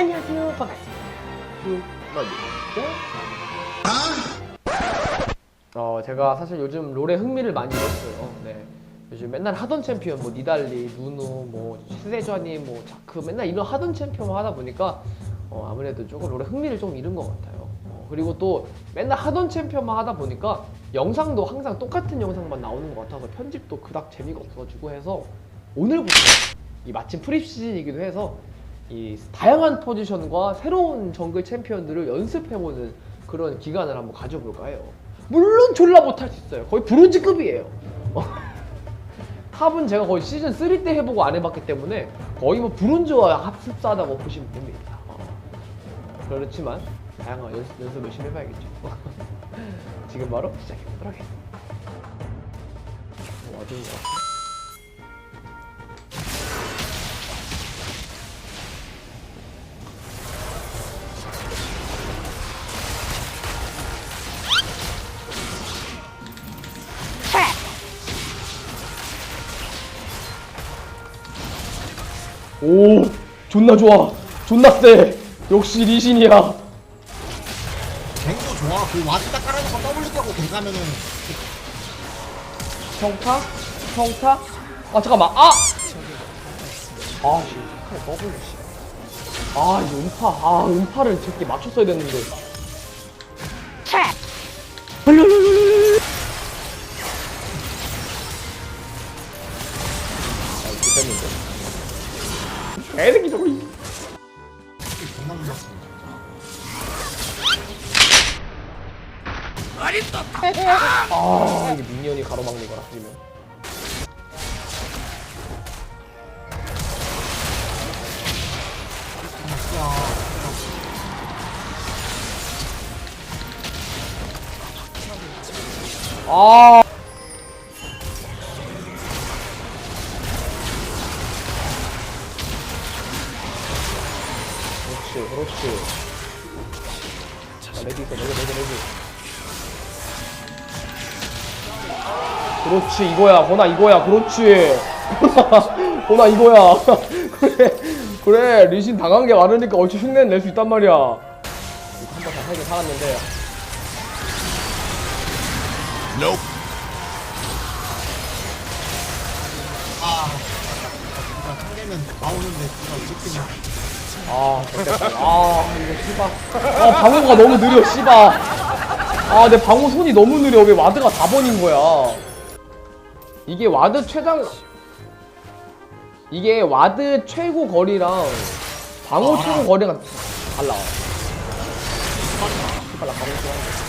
안녕하세요. 반갑습니다. 후머니죠? 어 제가 사실 요즘 롤에 흥미를 많이 잃었어요. 네. 요즘 맨날 하던 챔피언 뭐 니달리, 누누, 뭐 세저니, 뭐 자크 맨날 이런 하던 챔피언만 하다 보니까 어 아무래도 조금 롤에 흥미를 좀 잃은 것 같아요. 어, 그리고 또 맨날 하던 챔피언만 하다 보니까 영상도 항상 똑같은 영상만 나오는 것 같아서 편집도 그닥 재미가 없어지고 해서 오늘부터 이 마침 프리 시즌이기도 해서 이 다양한 포지션과 새로운 정글 챔피언들을 연습해보는 그런 기간을 한번 가져볼까 해요. 물론 졸라 못할 수 있어요. 거의 브론즈급이에요. 어. 탑은 제가 거의 시즌 3 때 해보고 안 해봤기 때문에 거의 뭐 브론즈와 합습사다고 보시면 됩니다. 어. 그렇지만 다양한 연습, 연습 열심히 해봐야겠죠. 지금 바로 시작해보도록 하겠습니다. 뭐 오 존나 좋아. 존나 세 역시 리신이야. 갱도 좋아. 그 와드 딱 깔아놓고 W 타고 갱 가면은. 평타? 평타? 아 잠깐만. 아! 아씨. 칼 더블 씨 아 이 음파. 아 음파를 저렇게 맞췄어야 됐는데 아 그렇지 그렇지 자 레디 있어 레디 레디 레디 그렇지 이거야. 호나 이거야. 그렇지. 호나 이거야. 그래. 그래. 리신 당한 게 많으니까 얼추 흉내는 낼수 있단 말이야. 한번 다 살긴 살았는데 아, 진짜. 아아아 방어가 너무 느려 씨발 아 내 방어 손이 너무 느려 왜 와드가 4번인 거야 이게 와드 최장 이게 와드 최고 거리랑 방어 아. 최고 거리가 달라 씨발 나 방어 좋아하는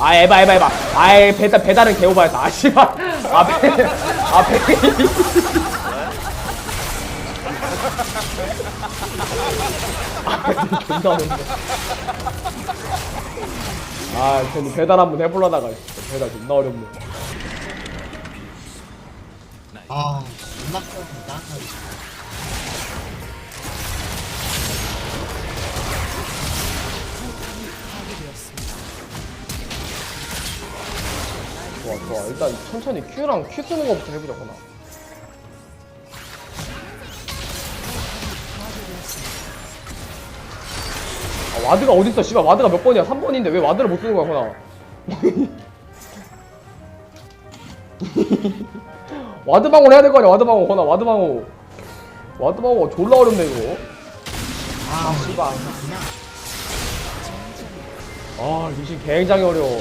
아 에바 에바 에바 아이 배달 배달은 개오바였다. 아 씨발. 아배아 배. 아 존나 어렵네. 아 저는 배달 한번 해보려다가 배달 존나 어렵네. 아, 존나 커다. 좋아 좋아. 일단 천천히 Q랑 Q 쓰는 거부터 해보자꾸나. 아 와드가 어딨어? 씨발 와드가 몇 번이야? 3번인데 왜 와드를 못 쓰는 거야 호나 와드 방울 해야 될 거 아니야 와드 방울 호나 와드 방울 와드 방울 졸라 어렵네 이거. 아, 씨발. 아 리신 굉장히 어려워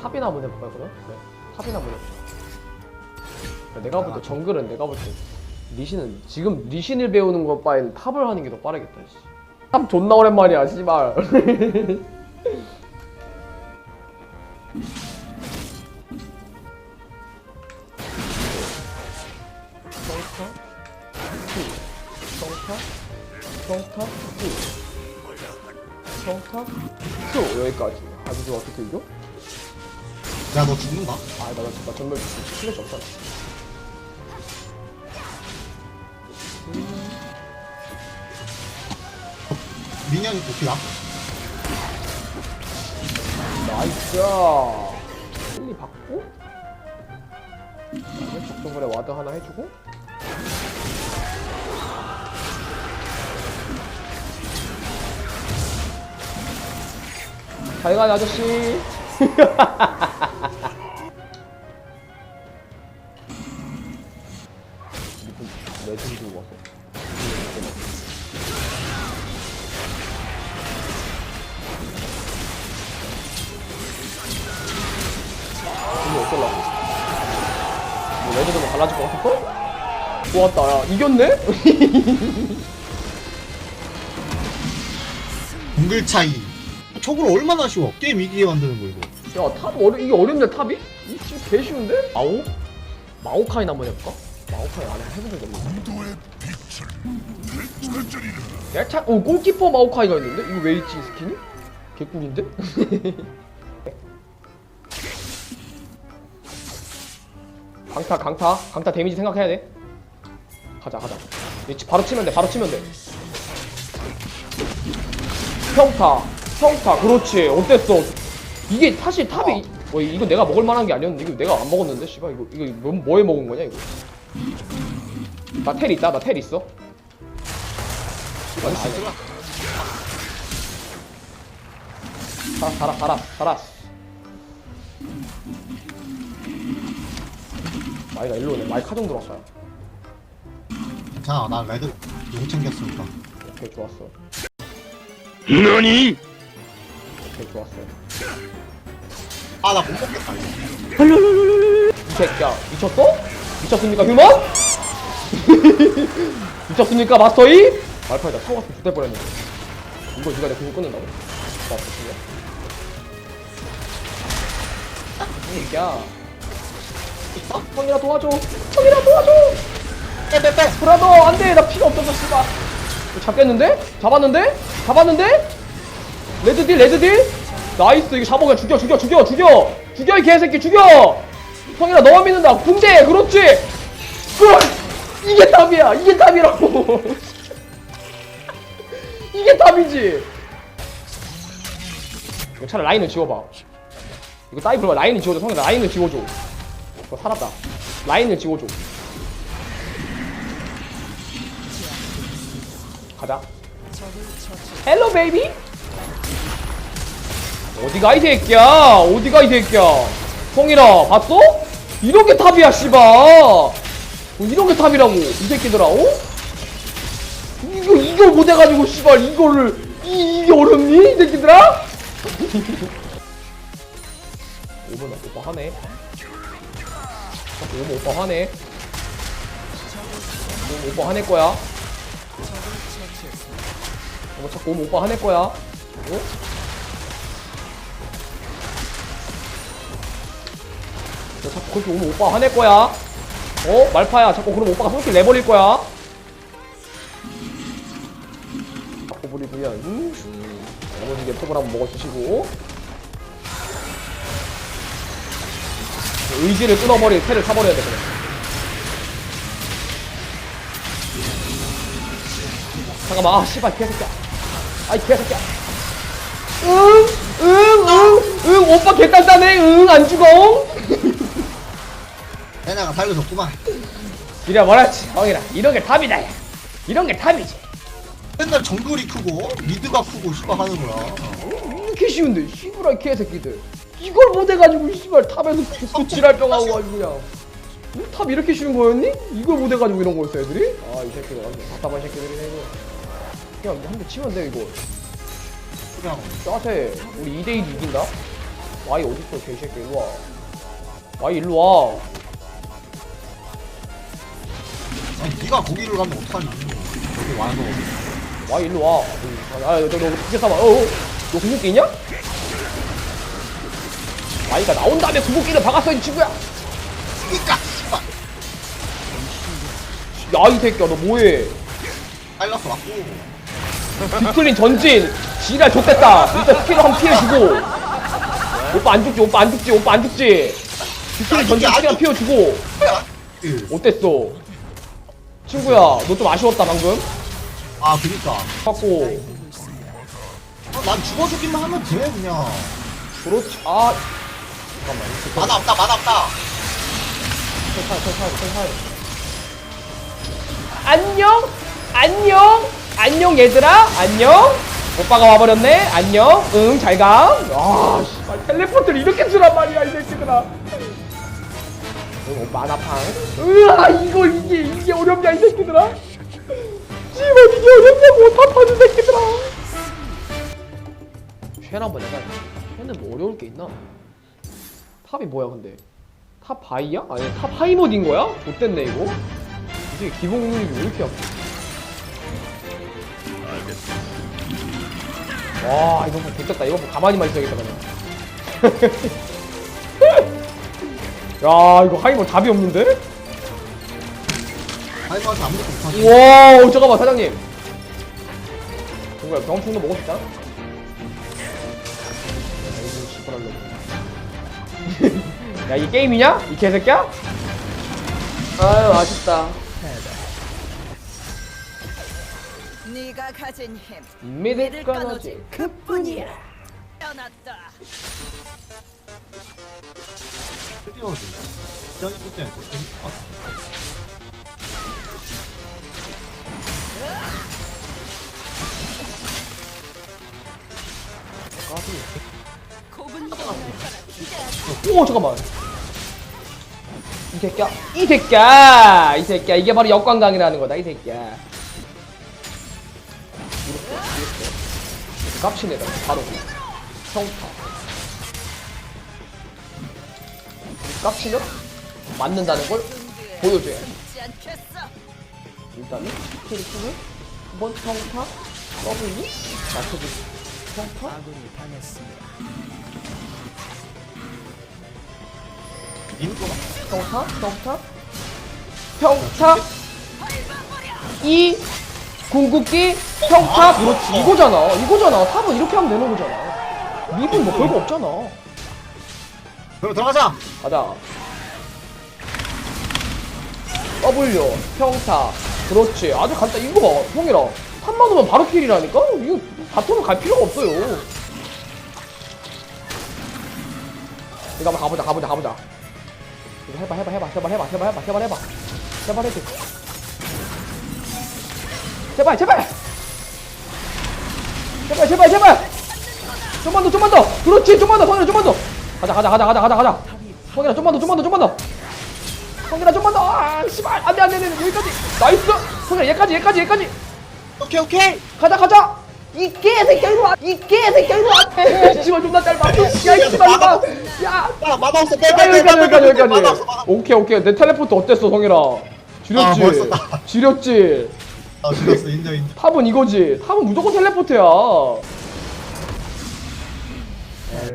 탑이나 한번 해볼까요 그럼? 네 탑이나 한번 해보자 내가 볼때 정글은 내가 볼때 리신은 지금 리신을 배우는 것 바에는 탑을 하는 게 더 빠르겠다 씨. 탑 존나 오랜만이야 씨발 성타 Q 성타 Q 여기까지 아주 좋아 어떻게 이겨? 야 너 죽는다 아, 나, 나, 나 전멸 플래시 없잖아. 미니언이 높이다 나이스. 빨리 받고. 그다음에 적동물에 와드 하나 해주고. 잘 가요, 아저씨. 레전드 들고 왔어. 이거 어떨라고? 뭐 레전드로 갈라질 것 같을걸? 좋았다, 야. 이겼네? 동글 차이 저걸 얼마나 쉬워 게임 이기게 만드는 거 이거 야, 탑 어려, 이게 어렵네, 탑이? 이 지금 개 쉬운데? 마오? 마오카인 한번 해볼까? 마오카인 안에 해본 적이 없는데. 야, 참, 오, 골키퍼 마오카이가 있는데? 이거 왜 있지, 이 스킨이? 개꿀인데? 강타, 강타. 강타 데미지 생각해야 돼. 가자, 가자. 바로 치면 돼, 바로 치면 돼. 평타, 평타, 그렇지. 어땠어? 이게 사실 탑이, 어, 이거 내가 먹을 만한 게 아니었는데, 이거 내가 안 먹었는데, 씨발, 이거, 이거 뭐, 뭐에 먹은 거냐, 이거? 나 텔 있다, 나 텔 있어. 씨발, 살아, 살아, 살아, 살아. 마이가 일로 오네. 마이 카정 들어왔어요. 괜찮아 나 레드 용 챙겼으니까 오케이, 좋았어. 何 오케이, 좋았어. 아 나 못 먹겠다 이거 이 새끼야, 미쳤어? 미쳤습니까, 휴먼? 미쳤습니까, 마스터이? 말파이다 타고 왔으면 죽될 뻔했는데. 이거 네가 내 공을 끊는다고? 나 없었냐? 이 새끼야. 아, 형이라 도와줘. 형이라 도와줘. 빼빼빼. 브라더, 안 돼. 나 피가 없어서 씨발. 잡겠는데? 잡았는데? 잡았는데? 레드딜, 레드딜? 나이스. 이거 잡아. 그냥 죽여, 죽여, 죽여, 죽여. 죽여, 이 개새끼, 죽여. 형이라 너만 믿는다. 궁대, 그렇지. 그렇. 이게 답이야. 이게 답이라고. 이게 답이지. 이거 차라리 라인을 지워봐. 이거 다이브 봐. 라인을 지워줘. 성현아 라인을 지워줘. 어, 살았다. 라인을 지워줘. 가자. 헬로 베이비. 어디가 이 새끼야? 어디가 이 새끼야? 성일아 봤어? 이런 게 탑이야 씨발. 어, 이런 게 탑이라고 이 새끼들아. 어? 이거 이거 못해가지고 씨발 이거를 이, 이게 어렵니 이 새끼들아? 5번 오빠 하네. 자꾸 5번 오빠 하네. 5번 오빠 화낼 거야. 어, 자꾸 5번 오빠 화낼 거야. 어? 너 자꾸 그렇게 오면 오빠 화낼 거야. 어? 말파야. 자꾸 그러면 오빠가 손길 내버릴 거야. 자꾸 부리면, 음? 음. 어머니께 톱을 한번 먹어주시고. 의지를 끊어버릴 패를 타버려야 돼, 그냥. 잠깐만, 아, 씨발, 개새끼야. 아이, 개새끼야. 응, 응, 응, 응, 오빠 개단단해, 응, 안 죽어. 해나가 살려줬구만 이래 뭐라지, 형이라. 이런 게 탑이다, 야. 이런 게 탑이지. 맨날 정글이 크고 미드가 크고 씨발 하는 거야 이렇게 쉬운데, 씨부라, 개새끼들. 이걸 못해가지고, 씨발, 탑에서 계속 지랄병하고 가지고, 그냥. 응? 탑 이렇게 쉬운 거였니? 이걸 못해가지고 이런 거였어, 애들이? 아, 이 새끼들, 완전 답답한 새끼들이네, 이거. 그냥 한대 치면 돼, 이거. 그냥 짜세 우리 2대1 이긴다? 와이 어딨어 개새끼 일로와 와이 일로와 네가 거기를 가면 어떡하니 여기 와서 와이 일로 와. 아너너 두개 싸봐. 어어? 너 궁극기 있냐? 와이가 나온 다음에 궁극기를 박았어 이 친구야. 그니까 씨발. 야 이 새끼야 너 뭐해? 살렸어 맞고. 빅클린 전진. 지랄 좆됐다. 일단 스킬을 한번 피해 주고. 오빠 안 죽지 오빠 안 죽지 오빠 안 죽지. 뒷길을 던져 안 최대한 죽- 피워주고. 그, 어땠어 친구야 너 좀 아쉬웠다 방금. 아 그니까. 갖고. 아, 난 죽어주기만 하면 돼 그냥. 그렇지. 아. 잠깐만 이렇게 만화 없다 만화 없다. 탈타요 탈타요 탈타요 안녕? 안녕? 안녕 얘들아? 안녕? 오빠가 와버렸네? 안녕? 응 잘가. 씨발 텔레포트를 이렇게 쓰란 말이야 이 새끼들아 응 오빠 나팡 으아 이거 이게 이게 어렵냐 이 새끼들아? 씨발 이게 어렵냐고 탑하는 새끼들아? 쉐나 한번 해봐 쉐는 뭐 어려울 게 있나? 탑이 뭐야 근데? 탑 바이야? 아니 탑 하이모드인 거야? 못됐네 이거. 이게 기본 공격이 왜 이렇게 약해 와 이거 뭐 됐다. 이거 뭐 가만히만 있어야겠다 그냥 야 이거 하이모 답이 없는데? 하이브한테 아무것도 못하지 와 잠깐만 사장님 뭔가 병충도 먹을 수 있잖아? 야 이게 게임이냐? 이 개새끼야? 아유 아쉽다 네가 가진 힘 믿을 믿을 건 오직 그뿐이야 떠났다 드디어지 시장이 그때 뭐 재밌을 것 같아 오 잠깐만. 이 새끼야 이 새끼야 이 새끼야. 이게 바로 역광강이라는 거다 이 새끼야. 깝치네다 바로. 평타 깝치면 맞는다는 걸 보여줘야 돼. 일단은 스킬을 통해 한번 평타 W 맞춰주기 평타? 평타? 평타? 평타? 이 궁극기 평타? 그렇지. 이거잖아. 이거잖아. 탑은 이렇게 하면 되는 거잖아. 립은 뭐 별거 없잖아 그럼 들어가자. 가자. W 평타. 그렇지. 아주 간단 이거 봐. 형이랑 탑만 오면 바로 킬이라니까? 이거 바텀을 갈 필요가 없어요. 이거 한번 가보자 가보자 가보자. 이거 해봐 해봐 해봐 제발 해봐 제발 해봐 제발 해봐. 제발 해줘. 제발 제발! 제발 제발 제발! 좀만 더 좀만 더! 그렇지 좀만 더 성현아 좀만 더 가자 가자 가자 가자 가자 가자. 성현아 좀만 더 좀만 더 좀만 더. 성현아 좀만 더아 씨발. 안돼 안돼 안돼 여기까지. 나이스. 성현아 얘까지 얘까지 얘까지. 오케이 오케이. 가자 가자. 이 개새끼야 이리 와이 개새끼야 이리 와. 씨발 존나 짧아 야이 씨발 와야. 야 만화 없어. 아, 빼빼 빼 여기까지 여기까지 만화 없어 여기까지. 만화 없어 오케이 오케이. 내 텔레포트 어땠어 성현아? 아, 지렸지? 멋있었다. 지렸지? 아 죽였어. 인정 인정. 탑은 이거지. 탑은 무조건 텔레포트야. 에이,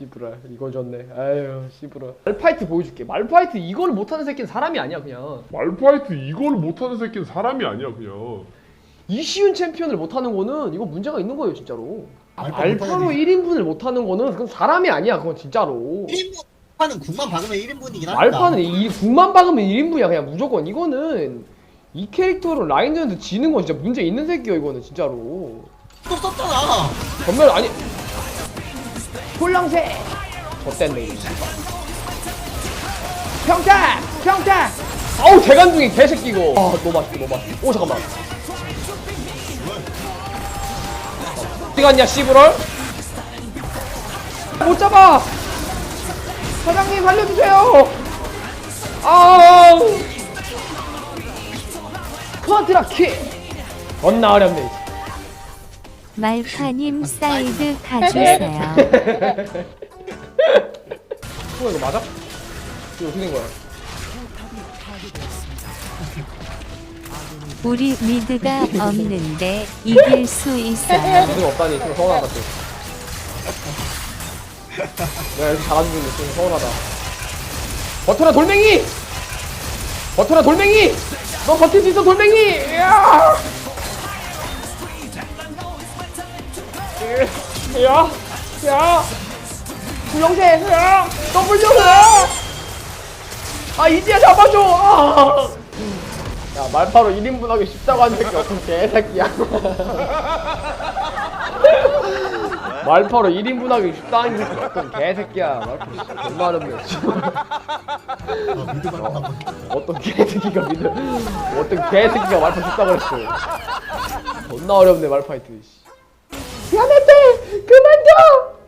씨부라 이거 졌네. 아유 씨부라. 말파이트 보여줄게. 말파이트 이걸 못하는 새끼는 사람이 아니야 그냥. 말파이트 이걸 못하는 새끼는 사람이 아니야 그냥. 이 쉬운 챔피언을 못하는 거는 이거 문제가 있는 거예요 진짜로. 말파 알파로 못하는 1인분을 못하는 거는 그건 사람이 아니야 그건 진짜로. 1인분 하는 국만 박으면 1인분이긴 하니까 말파는 이 국만 박으면 1인분이야 그냥 무조건. 이거는 이 캐릭터로 라인전에서 지는 건 진짜 문제 있는 새끼야 이거는 진짜로. 또 썼잖아. 전멸 아니 폴랑새 좆됐네 이거 평타 평타 아우 대간둥이 개새끼 이거 아 너무 맛있어 너무 맛있어 오 잠깐만. 어디 갔냐 씨부럴? 못 잡아. 사장님 살려주세요. 아. 크와트라 키. 겁나 어렵네 말파님 사이드 가주세요. 뭐야 이거 맞아? 이거 어떻게 된 거야? 우리 미드가 없는데 이길 수 있어요. 미드가 없다니 좀 서운하다 좀 내가 이렇게 잘해주는데 좀 서운하다 버텨라 돌멩이! 버텨라 돌멩이! 너 버틸 수 있어 돌멩이! 야! 야! 야! 영생 더블 영생 아 이제야 잡아줘 아. 야 말파로 1인분 하기 쉽다고 하는 새끼 어떤 개새끼야 말파로 1인분 하기 쉽다는 새끼 어떤 개새끼야 말파 존나 어렵네 아 미드 발 한번 어떤 개새끼가 믿어 어떤 개새끼가 말파 쉽다 그랬어 존나 어렵네 말파이트 씨. 미안한데 그만둬.